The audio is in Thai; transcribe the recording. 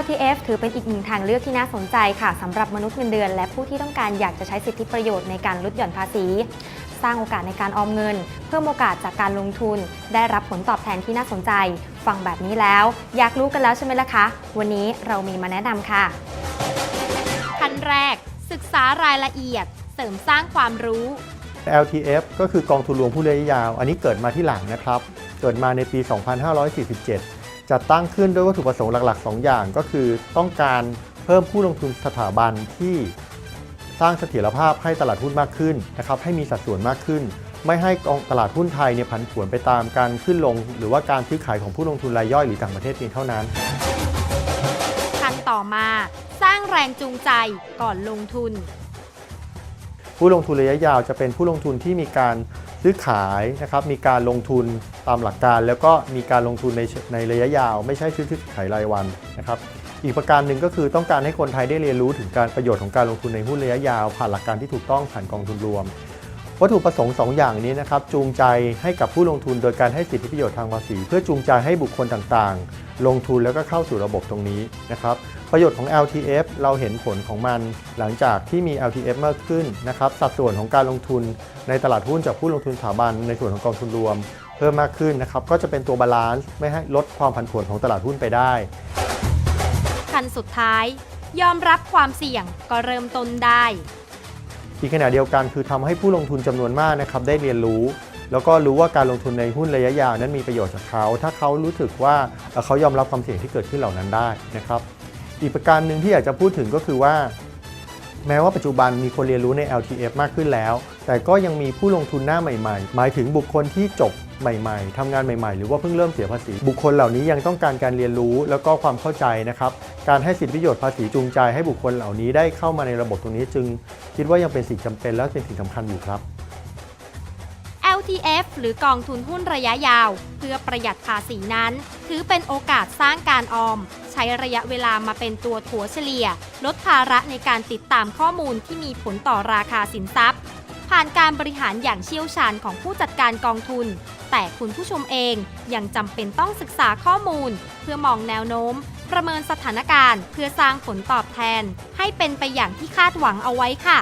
LTF ถือเป็นอีกหนึ่งทางเลือกที่น่าสนใจค่ะสำหรับมนุษย์เงินเดือน และผู้ที่ต้องการอยากจะใช้สิทธิประโยชน์ในการลดหย่อนภาษี สร้างโอกาสในการออมเงิน เพิ่มโอกาสจากการลงทุน ได้รับผลตอบแทนที่น่าสนใจ ฟังแบบนี้แล้ว อยากรู้กันแล้วใช่ไหมล่ะคะ วันนี้เรามีมาแนะนำค่ะขั้นแรก ศึกษารายละเอียด เสริมสร้างความรู้ LTF ก็คือกองทุนรวมผู้ระยะยาว อันนี้เกิดมาที่หลังนะครับ เกิดมาในปี 2547 จัดตั้งขึ้นด้วยวัตถุประสงค์หลัก ๆ 2 อย่างก็คือ ต้องการเพิ่มผู้ลงทุนสถาบันที่สร้างเสถียรภาพให้ตลาดหุ้นมากขึ้นนะครับให้มีสัดส่วนมากขึ้น ไม่ให้กองตลาดหุ้นไทยเนี่ยผันผวนไปตามการขึ้นลง หรือว่าการซื้อขายของผู้ลงทุนรายย่อยหรือต่างประเทศเพียงเท่านั้น ขั้นต่อมาสร้างแรงจูงใจก่อนลงทุน ผู้ลงทุนระยะยาวจะเป็นผู้ลงทุนที่มีการ ซื้อขายนะครับมีการลงทุนตามหลักการ แล้วก็มีการลงทุนในในระยะยาว ไม่ใช่ซื้อขายรายวันนะครับอีกประการหนึ่งก็คือต้องการให้คนไทยได้เรียนรู้ถึงการประโยชน์ของการลงทุนในหุ้นระยะยาว ผ่านหลักการที่ถูกต้องผ่านกองทุนรวม วัตถุประสงค์ 2 อย่างนี้นะครับจูงใจให้กับผู้ลงทุนโดยการให้สิทธิประโยชน์ทางภาษี เพื่อจูงใจให้บุคคลต่างๆ ลงทุนแล้วก็เข้าสู่ระบบตรงนี้นะครับ ประโยชน์ของ LTF เราเห็นผลของมันหลังจากที่มี LTF มากขึ้นนะครับสัดส่วนของการลงทุนในตลาดหุ้นจากผู้ลงทุนสถาบันในส่วนของกองทุนรวม เพิ่มมากขึ้นนะครับก็จะเป็นตัวบาลานซ์ไม่ให้ลดความผันผวนของตลาดหุ้นไปได้ ขั้นสุดท้าย ยอมรับความเสี่ยงก็เริ่มต้นได้ อีกขณะเดียวกันคือทำให้ผู้ลงทุนจำนวนมากนะครับได้เรียนรู้แล้วก็รู้ว่าการลงทุนในหุ้นระยะยาวนั้นมีประโยชน์กับเขา ถ้าเขารู้สึกว่าเขายอมรับความเสี่ยงที่เกิดขึ้นเหล่านั้นได้นะครับ อีกประการหนึ่งที่อยากจะพูดถึงก็คือว่า แม้ว่าปัจจุบันมีคนเรียนรู้ใน LTF มากขึ้นแล้ว แต่ก็ยังมีผู้ลงทุนหน้าใหม่ ๆ หมายถึงบุคคลที่จบใหม่ๆ ทำงานใหม่ ๆ หรือว่าเพิ่งเริ่มเสียภาษี บุคคลเหล่านี้ยังต้องการการเรียนรู้แล้วก็ความเข้าใจนะครับ การให้สิทธิประโยชน์ภาษีจูงใจให้บุคคลเหล่านี้ได้เข้ามาในระบบตรงนี้จึง คิดว่ายังเป็นสิ่งจำเป็นและเป็นสิ่งสำคัญอยู่ครับ LTF หรือกองทุนหุ้นระยะยาว เพื่อประหยัดภาษีนั้น ถือเป็นโอกาสสร้างการออม ใช้ระยะเวลามาเป็นตัวถัวเฉลี่ย ลดภาระในการติดตามข้อมูลที่มีผลต่อราคาสินทรัพย์ ผ่านการบริหารอย่างเชี่ยวชาญของผู้จัดการกองทุน แต่คุณผู้ชมเองยังจำเป็นต้องศึกษาข้อมูล เพื่อมองแนวโน้ม ประเมินสถานการณ์ เพื่อสร้างผลตอบแทน ให้เป็นไปอย่างที่คาดหวังเอาไว้ค่ะ